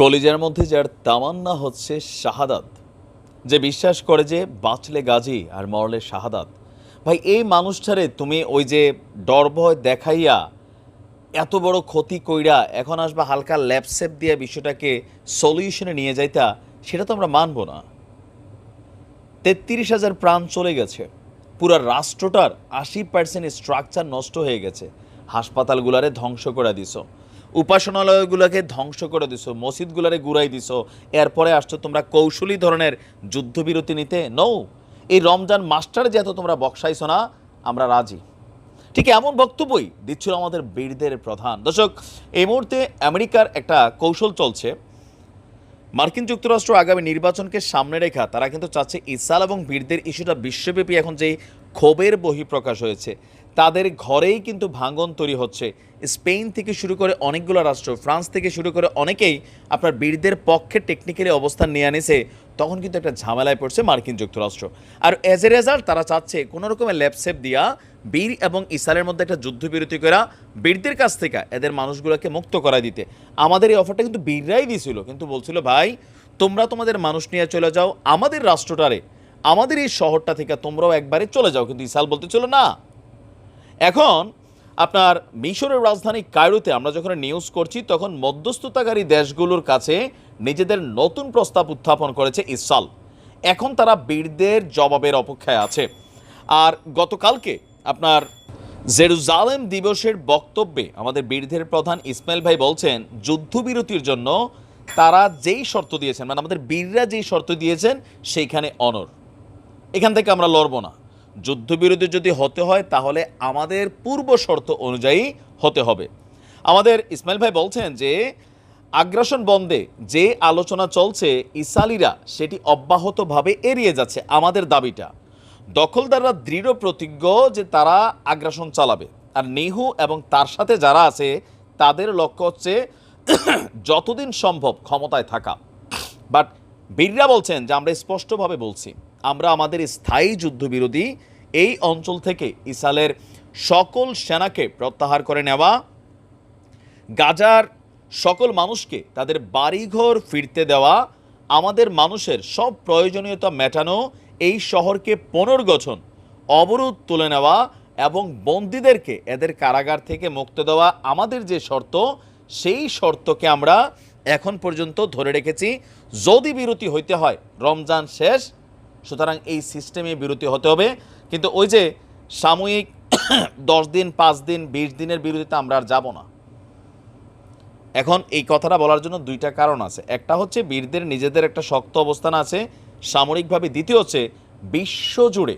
কলিজার মধ্যে যার তামান্না হচ্ছে শাহাদাত, যে বিশ্বাস করে যে বাঁচলে গাজী আর মরলে শাহাদাত। ভাই, এই মানুষটারে তুমি ওই যে ডরভয় দেখাইয়া এত বড় ক্ষতি কইরা এখন আসবা হালকা ল্যাপসেপ দিয়ে বিষয়টাকে সলিউশনে নিয়ে যাইতা, সেটা তো আমরা মানবো না। তেত্রিশ হাজার প্রাণ চলে গেছে। পুরো রাষ্ট্রটার আশি পার্সেন্ট স্ট্রাকচার নষ্ট হয়ে গেছে। হাসপাতালগুলারে ধ্বংস করে দিছ। উপাসনালয়গুলোকে ধ্বংস করে দিছো, মসজিদগুলারে গুড়াই দিছো। এরপরে আসছো তোমরা কৌশলী ধরনের যুদ্ধবিরতি নিতে। নৌ এই রমজান মাস্টার যে এত তোমরা বক্সাইছো না, আমরা রাজি। ঠিক এমন বক্তব্যই দিচ্ছিল আমাদের বীরদের প্রধান। দর্শক, এই মুহূর্তে আমেরিকার একটা কৌশল চলছে। মার্কিন যুক্তরাষ্ট্র আগামী নির্বাচনকে সামনে রেখা, তারা কিন্তু চাচ্ছে ইসাল এবং বীরদের ইস্যুটা বিশ্বব্যাপী এখন যে ক্ষোভের বহিঃপ্রকাশ হয়েছে। তাদের ঘরেই কিন্তু ভাঙন তৈরি হচ্ছে। স্পেন থেকে শুরু করে অনেকগুলো রাষ্ট্র, ফ্রান্স থেকে শুরু করে অনেকেই আপনার বীরদের পক্ষে টেকনিক্যালি অবস্থান নিয়ে আনিছে, তখন কিন্তু একটা ঝামেলায় পড়ছে মার্কিন যুক্তরাষ্ট্র। আর অ্যাজ এ রেজাল্ট তারা চাচ্ছে কোনো রকমের ল্যাপসেপ দিয়া বীর এবং ইসালের মধ্যে একটা যুদ্ধবিরতি করা বীরদের কাছ থেকে এদের মানুষগুলোকে মুক্ত করা দিতে। আমাদের এই অফারটা কিন্তু বীররাই দিয়েছিল কিন্তু বলছিল, ভাই, তোমরা তোমাদের মানুষ নিয়ে চলে যাও আমাদের রাষ্ট্রটারে। আমাদের এই শহরটা থেকে তোমরাও একবারে চলে যাও। কিন্তু ইসাল বলতে চলো না এখন আপনার মিশরের রাজধানী কায়রোতে আমরা যখন নিউজ করছি, তখন মধ্যস্থতাকারী দেশগুলোর কাছে নিজেদের নতুন প্রস্তাব উত্থাপন করেছে ইসাল এখন তারা বীরদের জবাবের অপেক্ষায় আছে। আর গতকালকে আপনার জেরুজালেম দিবসের বক্তব্যে আমাদের বীরদের প্রধান ইসমাইল ভাই বলছেন, যুদ্ধবিরতির জন্য তারা যেই শর্ত দিয়েছেন মানে আমাদের বীররা যেই শর্ত দিয়েছেন, সেইখানে অনর এখান থেকে আমরা লড়ব না। যুদ্ধবিরতি যদি হতে হয়, তাহলে আমাদের পূর্ব শর্ত অনুযায়ী হতে হবে। আমাদের ইসমাইল ভাই বলছেন যে, আগ্রাসন বন্ধে যে আলোচনা চলছে, ইসালিরা সেটি অব্যাহতভাবে এড়িয়ে যাচ্ছে আমাদের দাবিটা। দখলদাররা দৃঢ় প্রতিজ্ঞ যে তারা আগ্রাসন চালাবে। আর নেহু এবং তার সাথে যারা আছে, তাদের লক্ষ্য হচ্ছে যতদিন সম্ভব ক্ষমতায় থাকা। বাট বীররা বলছেন যে, আমরা স্পষ্টভাবে বলছি আমরা আমাদের স্থায়ী যুদ্ধবিরোধী এই অঞ্চল থেকে ইসালের সকল সেনাকে প্রত্যাহার করে নেওয়া, গাজার সকল মানুষকে তাদের বাড়িঘর ফিরতে দেওয়া, আমাদের মানুষের সব প্রয়োজনীয়তা মেটানো এই শহরকে পুনর্গঠন, অবরোধ তুলে নেওয়া এবং বন্দীদেরকে এদের কারাগার থেকে মুক্ত দেওয়া আমাদের যে শর্ত, সেই শর্তকে আমরা এখন পর্যন্ত ধরে রেখেছি। যদি বিরতি হইতে হয়, রমজান শেষ সুতরাং এই সিস্টেমে বিরতি হতে হবে। কিন্তু ওই যে সাময়িক দশ দিন, পাঁচ দিন, বিশ দিনের বিরতিতে আমরা আর যাব না। এখন এই কথাটা বলার জন্য দুইটা কারণ আছে। একটা হচ্ছে বীরদের নিজেদের একটা শক্ত অবস্থান আছে। সামরিকভাবে দ্বিতীয় হচ্ছে বিশ্বজুড়ে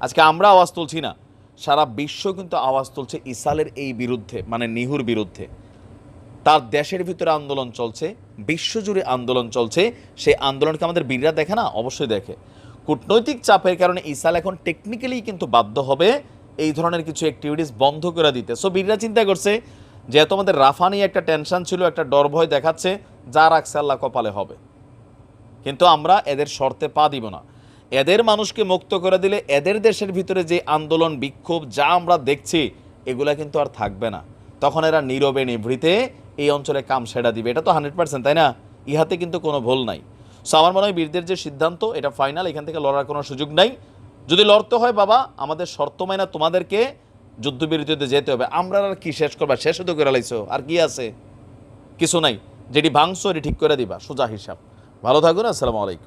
আজকে আমরা আওয়াজ তুলছি না, সারা বিশ্ব কিন্তু আওয়াজ তুলছে ইসালের এই বিরুদ্ধে মানে নিহুর বিরুদ্ধে। তার দেশের ভিতরে আন্দোলন চলছে, বিশ্বজুড়ে আন্দোলন চলছে। সেই আন্দোলনকে আমাদের বীররা দেখে না? অবশ্যই দেখে। কূটনৈতিক চাপের কারণে ইসাল এখন টেকনিক্যালি কিন্তু বাধ্য হবে এই ধরনের কিছু অ্যাক্টিভিটিস বন্ধ করে দিতে। সো বীররা চিন্তা করছে, যেহেতু আমাদের রাফা নিয়ে একটা টেনশন ছিল, একটা ডর ভয় দেখাচ্ছে, যা রাখছে আল্লাহ কপালে হবে। কিন্তু আমরা এদের শর্তে পা দিব না। এদের মানুষকে মুক্ত করে দিলে এদের দেশের ভিতরে যে আন্দোলন, বিক্ষোভ যা আমরা দেখছি, এগুলা কিন্তু আর থাকবে না। তখন এরা নীরবে নিভৃতে এই অঞ্চলে কাম সেরা দিবে। এটা তো হান্ড্রেড পার্সেন্ট, তাই না? ইহাতে কিন্তু কোনো ভুল নাই। সো আমার মনে হয় বীরদের যে সিদ্ধান্ত, এটা ফাইনাল এখান থেকে লড়ার কোনো সুযোগ নাই। যদি লড়তে হয় বাবা, আমাদের শর্ত মাইনা তোমাদেরকে যুদ্ধবিরতিতে যেতে হবে। আমরা আর কি শেষ করবা? শেষ তো করে লাইছো? আর কি আছে? কিছু নাই। যেটি ভাঙছো, এটি ঠিক করে দিবা। সোজা হিসাব। ভালো থাকুন, আসসালামু আলাইকুম।